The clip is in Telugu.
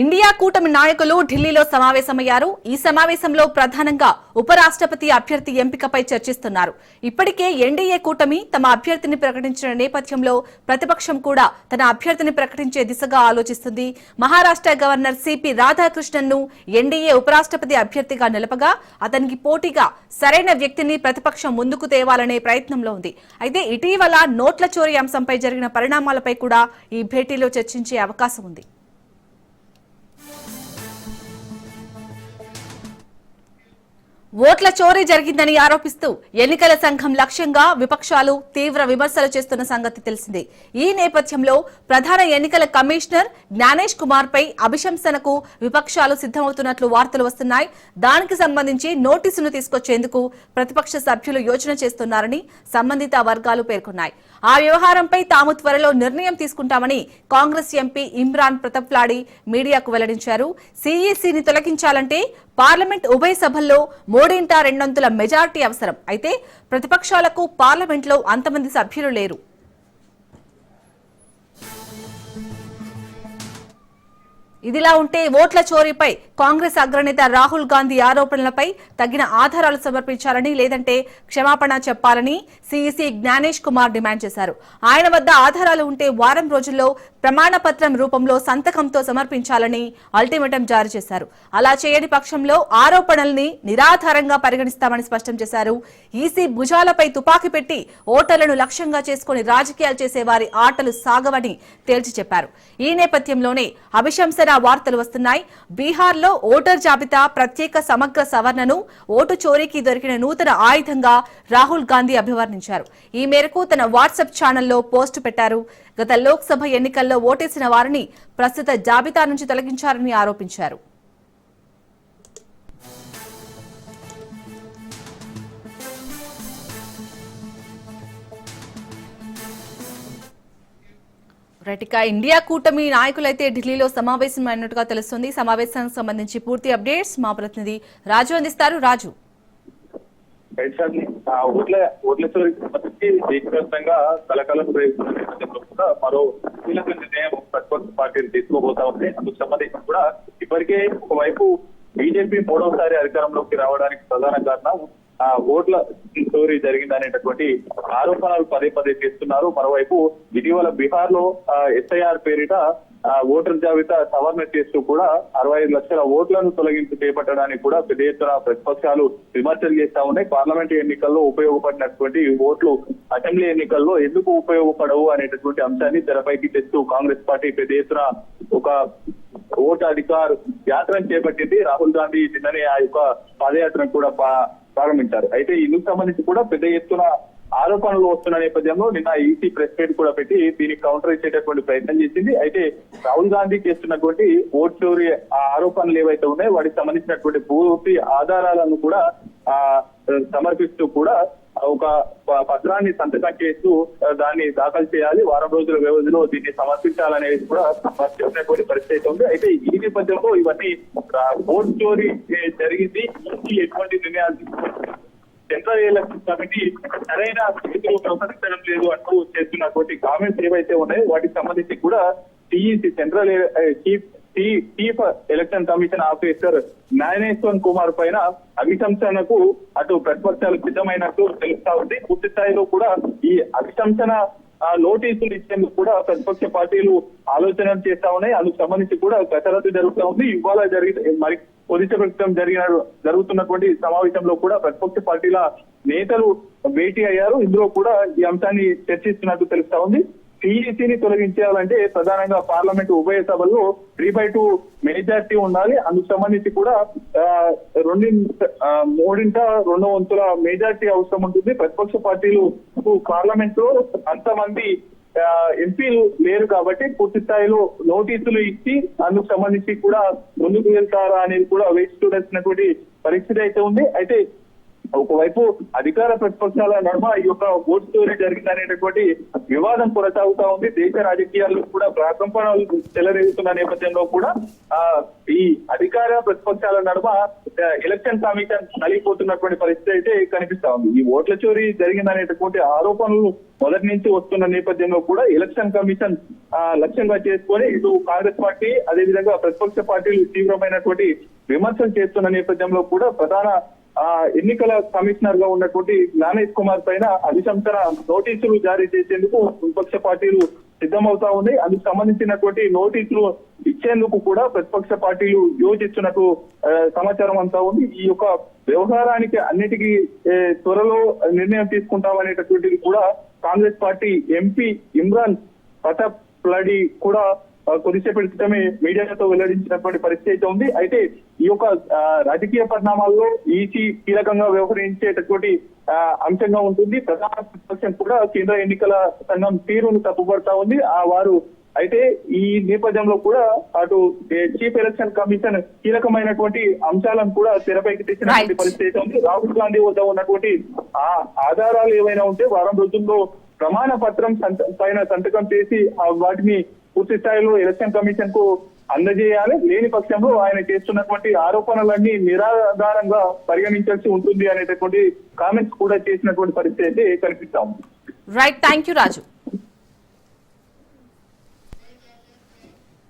ఇండియా కూటమి నాయకులు ఢిల్లీలో సమావేశమయ్యారు. ఈ సమావేశంలో ప్రధానంగా ఉపరాష్ట్రపతి అభ్యర్థి ఎంపికపై చర్చిస్తున్నారు. ఇప్పటికే ఎన్డీఏ కూటమి తమ అభ్యర్థిని ప్రకటించిన నేపథ్యంలో ప్రతిపక్షం కూడా తన అభ్యర్థిని ప్రకటించే దిశగా ఆలోచిస్తుంది. మహారాష్ట్ర గవర్నర్ సిపి రాధాకృష్ణన్ను ఎన్డీఏ ఉపరాష్ట్రపతి అభ్యర్థిగా నిలపగా అతనికి పోటీగా సరైన వ్యక్తిని ప్రతిపక్షం ముందుకు తేవాలనే ప్రయత్నంలో ఉంది. అయితే ఇటీవల నోట్ల చోరీ అంశంపై జరిగిన పరిణామాలపై కూడా ఈ భేటీలో చర్చించే అవకాశం ఉంది. ఓట్ల చోరీ జరిగిందని ఆరోపిస్తూ ఎన్నికల సంఘం లక్ష్యంగా విపక్షాలు తీవ్ర విమర్శలు చేస్తున్న సంగతి తెలిసిందే. ఈ నేపథ్యంలో ప్రధాన ఎన్నికల కమిషనర్ జ్ఞానేష్ కుమార్ పై అభిశంసనకు విపక్షాలు సిద్దమవుతున్నట్లు వార్తలు వస్తున్నాయి. దానికి సంబంధించి నోటీసును తీసుకొచ్చేందుకు ప్రతిపక్ష సభ్యులు యోచన చేస్తున్నారని సంబంధిత వర్గాలు పేర్కొన్నాయి. ఆ వ్యవహారంపై తాము త్వరలో నిర్ణయం తీసుకుంటామని కాంగ్రెస్ ఎంపీ ఇమ్రాన్ ప్రతప్లాడి మీడియాకు వెల్లడించారు. సీఈసీని తొలగించాలంటే పార్లమెంట్ ఉభయ సభల్లో మూడింట రెండొంతుల మెజార్టీ అవసరం. అయితే ప్రతిపక్షాలకు పార్లమెంట్లో అంతమంది సభ్యులు లేరు. ఇదిలా ఉంటే ఓట్ల చోరీపై కాంగ్రెస్ అగ్రనేత రాహుల్ గాంధీ ఆరోపణలపై తగిన ఆధారాలు సమర్పించాలని లేదంటే క్షమాపణ చెప్పాలని సీఈసీ జ్ఞానేష్ కుమార్ డిమాండ్ చేశారు. ఆయన వద్ద ఆధారాలు ఉంటే వారం రోజుల్లో ప్రమాణ పత్రం రూపంలో సంతకంతో సమర్పించాలని అల్టిమేటం జారీ చేశారు. అలా చేయని పక్షంలో ఆరోపణల్ని నిరాధారంగా పరిగణిస్తామని స్పష్టం చేశారు. ఈసీ భుజాలపై తుపాకీ పెట్టి ఓటర్లను లక్ష్యంగా చేసుకుని రాజకీయాలు చేసే వారి ఆటలు సాగవని తేల్చి చెప్పారు. ఈ నేపథ్యంలోనే అభిశంసన వార్తలు వస్తున్నాయి. బీహార్లో ఓటర్ జాబితా ప్రత్యేక సమగ్ర సవరణను ఓటు చోరీకి దొరికిన నూతన ఆయుధంగా రాహుల్ గాంధీ అభివర్ణించారు. ఈ మేరకు తన వాట్సాప్ ఛానల్లో పోస్టు పెట్టారు. గత లోక్సభ ఎన్నికల్లో ఓటేసిన వారిని ప్రస్తుత జాబితా నుంచి తొలగించారని ఆరోపించారు. రైట్ ఇక ఇండియా కూటమి నాయకులైతే ఢిల్లీలో సమావేశం అయినట్టుగా తెలుస్తుంది. సమావేశానికి సంబంధించి పూర్తి అప్డేట్స్ మా ప్రతినిధి రాజు అందిస్తారు. రాజు. ఓట్ల దేశవ్యాప్తంగా కలకలం రేపుతున్న నేపథ్యంలో కూడా మరో కీలక నిర్ణయం ప్రతిపక్ష పార్టీలు తీసుకోబోతా ఉంది అందుకు సంబంధించి కూడా ఇప్పటికే ఒకవైపు బీజేపీ మూడవసారి అధికారంలోకి రావడానికి ప్రధాన కారణం ఓట్ల చోరీ జరిగిందనేటటువంటి ఆరోపణలు పదే పదే చేస్తున్నారు. మరోవైపు ఇటీవల బీహార్లో ఎస్ఐఆర్ పేరిట ఆ ఓటర్ జాబితా సవరణ చేస్తూ కూడా అరవై ఐదు లక్షల ఓట్లను తొలగింపు చేపట్టడానికి కూడా పెద్ద ఎత్తున ప్రతిపక్షాలు విమర్శలు చేస్తా ఉన్నాయి. పార్లమెంట్ ఎన్నికల్లో ఉపయోగపడినటువంటి ఓట్లు అసెంబ్లీ ఎన్నికల్లో ఎందుకు ఉపయోగపడవు అనేటటువంటి అంశాన్ని తెరపైకి తెస్తూ కాంగ్రెస్ పార్టీ పెద్ద ఎత్తున ఒక ఓటు అధికారు యాత్రను చేపట్టింది. రాహుల్ గాంధీ నిన్ననే ఆ యొక్క పాదయాత్రను కూడా ప్రారంభించారు అయితే ఇందుకు సంబంధించి కూడా పెద్ద ఎత్తున ఆరోపణలు వస్తున్న నేపథ్యంలో నిన్న ఈసీ ప్రెస్ మీట్ కూడా పెట్టి దీనికి కౌంటర్ ఇచ్చేటటువంటి ప్రయత్నం చేసింది. అయితే రాహుల్ గాంధీ చేస్తున్నటువంటి ఓట్ చోరీ ఆ ఆరోపణలు ఏవైతే ఉన్నాయో వాటికి సంబంధించినటువంటి పూర్తి ఆధారాలను కూడా ఆ సమర్పిస్తూ కూడా ఒక ప- పత్రాన్ని సంతకం చేస్తూ దాన్ని దాఖలు చేయాలి. వారం రోజుల వ్యవధిలో దీన్ని సమర్పించాలనేది కూడా చెప్పినటువంటి పరిస్థితి ఉంది. అయితే ఈ నేపథ్యంలో ఇవన్నీ బోర్డు చోరీ జరిగింది. ఎటువంటి నిర్ణయాలు సెంట్రల్ ఎలక్షన్ కమిటీ సరైన స్థితిలో ప్రవర్తించడం లేదు అంటూ చేస్తున్నటువంటి కామెంట్స్ ఏవైతే ఉన్నాయో వాటికి సంబంధించి కూడా TEC central chief chief election commission officer Gyaneshwar Kumar పైన అభిశంసనకు అటు ప్రతిపక్షాలు సిద్ధమైనట్టు తెలుస్తా ఉంది. పూర్తి స్థాయిలో కూడా ఈ అభిశంసన నోటీసులు ఇచ్చేందుకు కూడా ప్రతిపక్ష పార్టీలు ఆలోచనలు చేస్తా ఉన్నాయి. అందుకు సంబంధించి కూడా కసరత్తు జరుగుతూ ఉంది. ఇవాళ జరిగిన మరి ఒడిశా ప్రభుత్వం జరిగిన జరుగుతున్నటువంటి సమావేశంలో కూడా ప్రతిపక్ష పార్టీల నేతలు భేటీ అయ్యారు. ఇందులో కూడా ఈ అంశాన్ని చర్చిస్తున్నట్టు తెలుస్తా ఉంది. టీఈసీని తొలగించాలంటే ప్రధానంగా పార్లమెంట్ ఉభయ సభల్లో త్రీ బై టూ మెజార్టీ ఉండాలి. అందుకు సంబంధించి కూడా రెండు మూడింట రెండు వంతుల మెజార్టీ అవసరం ఉంటుంది. ప్రతిపక్ష పార్టీలు పార్లమెంట్లో అంతమంది ఎంపీలు లేరు కాబట్టి పూర్తి స్థాయిలో నోటీసులు ఇచ్చి అందుకు సంబంధించి కూడా ముందుకు వెళ్తారా అనేది కూడా వేచి చూడాల్సినటువంటి పరిస్థితి అయితే ఉంది. అయితే ఒకవైపు అధికార ప్రతిపక్షాల నడుమ ఈ యొక్క ఓట్ చోరీ జరిగిందనేటటువంటి వివాదం కొనసాగుతా ఉంది. దేశ రాజకీయాల్లో కూడా ప్రకంపనలు చెలరేగుతున్న నేపథ్యంలో కూడా ఆ ఈ అధికార ప్రతిపక్షాల నడుమ ఎలక్షన్ కమిషన్ కలిగిపోతున్నటువంటి పరిస్థితి అయితే కనిపిస్తా ఉంది. ఈ ఓట్ల చోరీ జరిగిందనేటటువంటి ఆరోపణలు మొదటి నుంచి వస్తున్న నేపథ్యంలో కూడా ఎలక్షన్ కమిషన్ ఆ, లక్ష్యంగా చేసుకొని ఇటు కాంగ్రెస్ పార్టీ అదేవిధంగా ప్రతిపక్ష పార్టీలు తీవ్రమైనటువంటి విమర్శలు చేస్తున్న నేపథ్యంలో కూడా ప్రధాన ఎన్నికల కమిషనర్గా ఉన్నటువంటి జ్ఞానేష్ కుమార్ పైన అభిశంసన నోటీసులు జారీ చేసేందుకు విపక్ష పార్టీలు సిద్ధమవుతా ఉన్నాయి అందుకు సంబంధించినటువంటి నోటీసులు ఇచ్చేందుకు కూడా ప్రతిపక్ష పార్టీలు యోచిస్తున్నట్టు సమాచారం అంతా ఉంది. ఈ యొక్క వ్యవహారానికి అన్నిటికీ త్వరలో నిర్ణయం తీసుకుంటామనేటటువంటిది కూడా కాంగ్రెస్ పార్టీ ఎంపీ ఇమ్రాన్ ప్రతాప్ కూడా కొద్దిసేపటి క్రితమే మీడియాతో వెల్లడించినటువంటి పరిస్థితి అయితే ఉంది. అయితే ఈ యొక్క రాజకీయ పరిణామాల్లో ఈసీ కీలకంగా వ్యవహరించేటటువంటి అంశంగా ఉంటుంది. ప్రధాన ప్రతిపక్షం కూడా కేంద్ర ఎన్నికల సంఘం తీరును తప్పుపడతా ఉంది. ఆ వారు అయితే ఈ నేపథ్యంలో కూడా అటు చీఫ్ ఎలక్షన్ కమిషన్ కీలకమైనటువంటి అంశాలను కూడా తెరపైకి తెచ్చినటువంటి. పరిస్థితి అయితే ఉంది. రాహుల్ గాంధీ వద్ద ఉన్నటువంటి ఆ ఆధారాలు ఏవైనా ఉంటే వారం రోజుల్లో ప్రమాణ పత్రం పైన సంతకం చేసి వాటిని పూర్తి స్థాయిలో ఎలక్షన్ కమిషన్కు అందజేయాలి. లేని పక్షంలో ఆయన చేస్తున్నటువంటి ఆరోపణలన్నీ నిరాధారంగా పరిగణించాల్సి ఉంటుంది అనేటటువంటి కామెంట్స్ కూడా చేసినటువంటి పరిస్థితి అయితే కనిపిస్తా ఉంది. Right thank you Raju